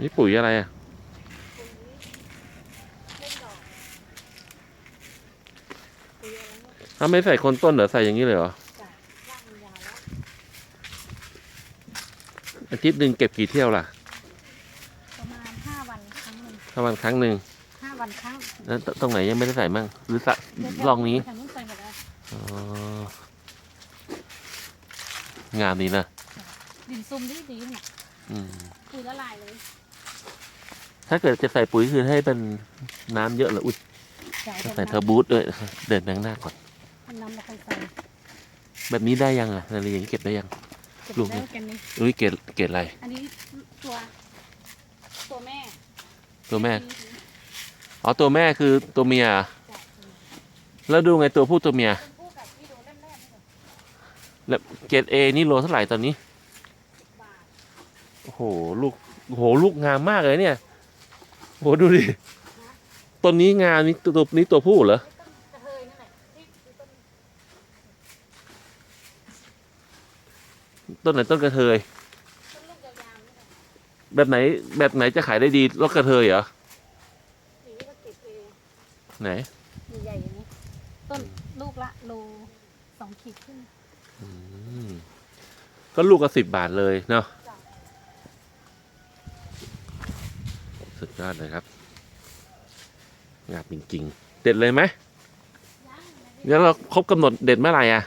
นี่ปุ๋ยอะไรอะปุ๋ยเล่นดอกปุ๋ยอะไรเนี่ยถ้าไม่ใส่คนต้นเหรอใส่อย่างนี้เลยเหรอจ้ะรากมันยาวแล้วอาทิตย์หนึ่งเก็บกี่เที่ยวล่ะ ประมาณห้าวันครั้งหนึ่งถ้าวันครั้งหนึ่งห้าวันครั้งแล้วตตรงไหนยังไม่ได้ใส่มั่งหรือสะเดี๋ยวแถวลองนี้แถวนู้นใส่หมดแล้วอ๋องามดีนะดินซุ่มดีดีๆน่ะอืมปุ๋ยละลายเลย ถ้าเกิดจะใส่ปุ๋ยคือให้เป็นน้ำเยอะเหรออุ้ยจ้ะต้องใส่เทอร์บูทด้วยเดินแบงหน้าก่อนมันนำมาใส่ใส่แบบนี้ได้ยังอะอะไรอย่างนี้เก็บได้ยัง เก็บลูกแล้วกันนี่อุ้ยเกตเกตอะไรอันนี้ตัวตัวแม่ตัวแม่ อ๋อตัวแม่คือตัวเมียเหรอจ้ะแล้วดูไงตัวผู้ตัวเมีย เป็นผู้กับที่ดูแรกๆนี่ก่อนแล้วเกรดเอนี่โลเท่าไหร่ตอนนี้ บาทโอ้โห ลูก โอ้โห ลูกงามมากเลยเนี่ย โอ้โหดูดิต้นนี้งามนี่ตัวตัวนี้ตัวผู้เหรอไม่ต้องกระเทยนั่นแหละที่ที่ต้นต้นไหนต้นกระเทยต้นลูกยาวๆนี่แหละแบบไหนแบบไหนจะขายได้ดีรถกระเทยเหรอสีนี้ก็เก็บเองไหนใหญ่ๆอย่างนี้ต้นลูกละโลสองขีดขึ้นอืมก็ลูกก็สิบบาทเลยเนาะ จ้ะ สุดยอดเลยครับ งามจริงๆ เด็ดเลยไหมเด้แล้วเราครบกำหนดเด็ดเมื่อไหร่อะ